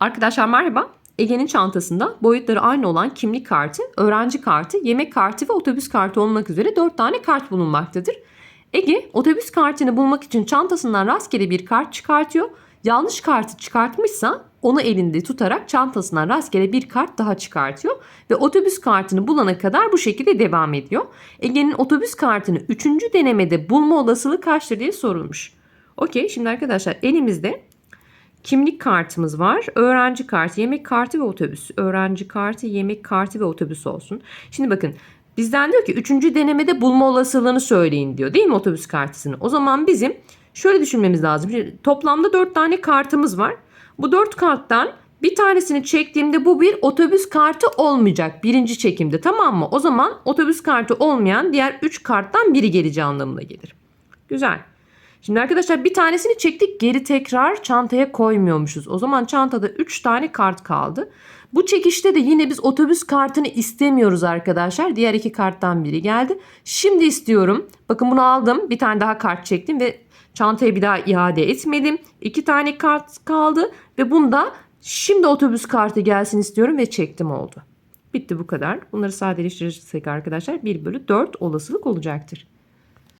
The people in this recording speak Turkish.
Arkadaşlar merhaba. Ege'nin çantasında boyutları aynı olan kimlik kartı, öğrenci kartı, yemek kartı ve otobüs kartı olmak üzere 4 tane kart bulunmaktadır. Ege otobüs kartını bulmak için çantasından rastgele bir kart çıkartıyor. Yanlış kartı çıkartmışsa onu elinde tutarak çantasından rastgele bir kart daha çıkartıyor ve otobüs kartını bulana kadar bu şekilde devam ediyor. Ege'nin otobüs kartını 3. denemede bulma olasılığı kaçtır diye sorulmuş. Okey şimdi arkadaşlar elimizde Kimlik kartımız var. Öğrenci kartı, yemek kartı ve otobüs. Öğrenci kartı, yemek kartı ve otobüs olsun. Şimdi bakın bizden diyor ki 3. denemede bulma olasılığını söyleyin diyor. Değil mi otobüs kartısını? O zaman bizim şöyle düşünmemiz lazım. Şimdi toplamda 4 tane kartımız var. Bu 4 karttan bir tanesini çektiğimde bu bir otobüs kartı olmayacak. Birinci çekimde tamam mı? O zaman otobüs kartı olmayan diğer 3 karttan biri geleceği anlamına gelir. Güzel. Şimdi arkadaşlar bir tanesini çektik geri tekrar çantaya koymuyormuşuz. O zaman çantada 3 tane kart kaldı. Bu çekişte de yine biz otobüs kartını istemiyoruz arkadaşlar. Diğer iki karttan biri geldi. Şimdi istiyorum. Bakın bunu aldım. Bir tane daha kart çektim ve çantaya bir daha iade etmedim. İki tane kart kaldı ve bunda şimdi otobüs kartı gelsin istiyorum ve çektim oldu. Bitti bu kadar. Bunları sadeleştirirsek arkadaşlar 1 bölü 4 olasılık olacaktır.